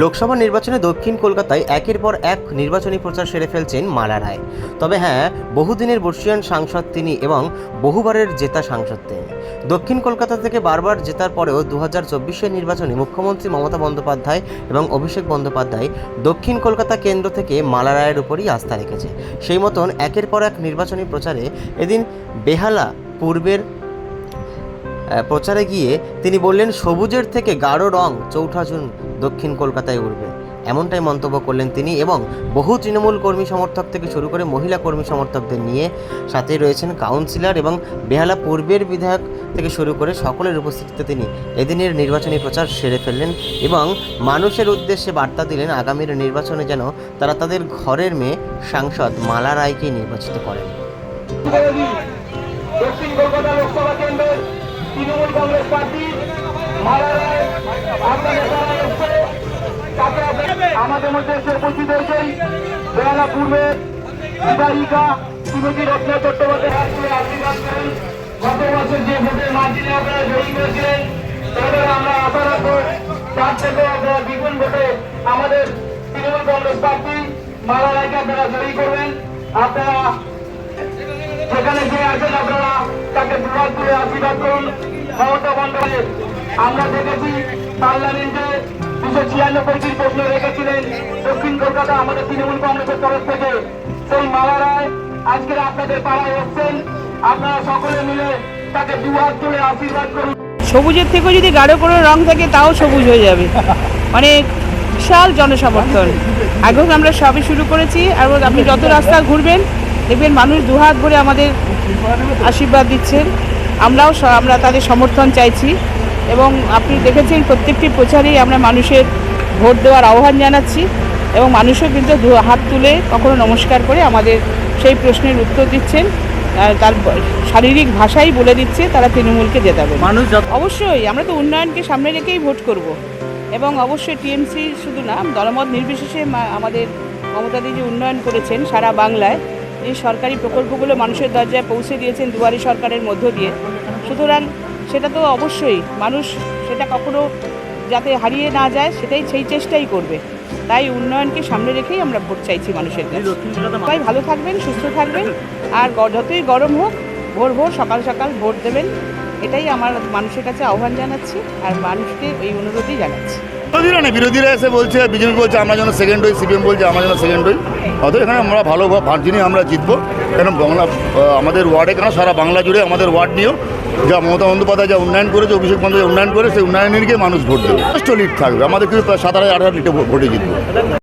লোকসভা নির্বাচনে দক্ষিণ কলকাতায় একের পর এক নির্বাচনী প্রচার সেরে ফেলছেন মালা রায়। তবে হ্যাঁ বহুদিনের বর্ষিয়ান সাংসদ তিনি এবং বহুবারের জেতা সাংসদ তিনি। দক্ষিণ কলকাতা থেকে বারবার জেতার পরেও দু হাজার চব্বিশের নির্বাচনে মুখ্যমন্ত্রী মমতা বন্দ্যোপাধ্যায় এবং অভিষেক বন্দ্যোপাধ্যায় দক্ষিণ কলকাতা কেন্দ্র থেকে মালা রায়ের উপরই আস্থা রেখেছে। সেই মতন একের পর এক নির্বাচনী প্রচারে এদিন বেহালা পূর্বের প্রচারে গিয়ে তিনি বললেন, সবুজের থেকে গাঢ় রং চৌঠা জুন দক্ষিণ কলকাতায় উঠবে এমনটাই মন্তব্য করলেন তিনি এবং বহু তৃণমূল কর্মী সমর্থক থেকে শুরু করে মহিলা কর্মী সমর্থকদের নিয়ে সাথে রয়েছেন কাউন্সিলর এবং বেহালা পূর্বের বিধায়ক থেকে শুরু করে সকলের উপস্থিতিতে তিনি এদিনের নির্বাচনী প্রচার সেরে ফেললেন এবং মানুষের উদ্দেশ্যে বার্তা দিলেন, আগামীর নির্বাচনে যেন তারা তাদের ঘরের মেয়ে সাংসদ মালা রায়কে নির্বাচিত করেন। দক্ষিণ কলকাতা লোকসভা তৃণমূল কংগ্রেস পার্টি আমাদের মধ্যে এসে উপস্থিত হয়েছেন বেহালা পূর্বের বিধায়িকা শ্রীমতী রত্না চট্টোপাধ্যায় আশীর্বাদ করেন। গত বছর যে ভোটের মার্জিনে আপনারা জয়ী করেছিলেন তাদের আমরা আশা রাখব তার থেকে আপনারা দ্বিগুণ ভোটে আমাদের তৃণমূল কংগ্রেস পার্টি মারা রায়কে আপনারা জয়ী করবেন। আপনারা সেখানে যে আছেন আপনারা তাকে দুবার তুলে আশীর্বাদ করুন। মমতা বন্দ্যোপাধ্যায়, আমরা দেখেছি পার্লামেন্টে দুশো ছিয়ানব্বইটির প্রশ্ন রেখেছিলেন দক্ষিণ কলকাতা আমাদের তৃণমূল কংগ্রেসের তরফ থেকে। সেই মালা রায় আজকে আপনাদের পাড়ায় এসছেন। আপনারা সকলে মিলে তাকে দুহাত তুলে আশীর্বাদ করুন। সবুজের থেকেও যদি গাঢ় কোনো রং থাকে, তাও সবুজ হয়ে যাবে। মানে বিশাল জনসমর্থন। আগেও আমরা সবই শুরু করেছি, আর আপনি যত রাস্তা ঘুরবেন, দেখবেন মানুষ দুহাত ভরে আমাদের আশীর্বাদ দিচ্ছেন। আমরাও আমরা তাদের সমর্থন চাইছি এবং আপনি দেখেছেন প্রত্যেকটি প্রচারেই আমরা মানুষের ভোট দেওয়ার আহ্বান জানাচ্ছি এবং মানুষও কিন্তু হাত তুলে কখনো নমস্কার করে আমাদের সেই প্রশ্নের উত্তর দিচ্ছেন। তার শারীরিক ভাষাই বলে দিচ্ছে তারা তৃণমূলকে জেতাবে মানুষ অবশ্যই আমরা তো উন্নয়নকে সামনে রেখেই ভোট করব। এবং অবশ্যই টিএমসি শুধু না দলমত নির্বিশেষে আমাদের মমতাদি যে উন্নয়ন করেছেন সারা বাংলায় এই সরকারি প্রকল্পগুলো মানুষের দরজায় পৌঁছে দিয়েছেন দুয়ারি সরকারের মধ্য দিয়ে। সুতরাং সেটা তো অবশ্যই, মানুষ সেটা কখনো যাতে হারিয়ে না যায়, সেটাই সেই চেষ্টাই করবে। তাই উন্নয়নকে সামনে রেখেই আমরা ভোট চাইছি মানুষের কাছে। সবাই ভালো থাকবেন, সুস্থ থাকবেন, আর যতই গরম হোক, ভোর ভোর সকাল সকাল ভোট দেবেন। এটাই আমার মানুষের কাছে আহ্বান জানাচ্ছি, আর মানুষকে এই অনুরোধই জানাচ্ছি। বিরোধীরা না, বিরোধীরা এসে বলছে, বিজেপি বলছে, আমরা যেন সেকেন্ড হই, সিপিএম বলছে, আমরা যেন সেকেন্ড হই। অত এখানে আমরা ভালো ভার্জিনি আমরা জিতবো। কেন বাংলা আমাদের ওয়ার্ডে কেন সারা বাংলা জুড়ে আমাদের ওয়ার্ড নিয়েও যা মমতা বন্দ্যোপাধ্যায় যা উন্নয়ন করেছে, অভিষেক বন্দ্যোপাধ্যায় উন্নয়ন করে সেই উন্নয়নের গিয়ে মানুষ ভোট দেবে। লিড থাকবে। আমাদের কিন্তু সাত হাজার আট হাজার লিটে ভোটে জিতবো।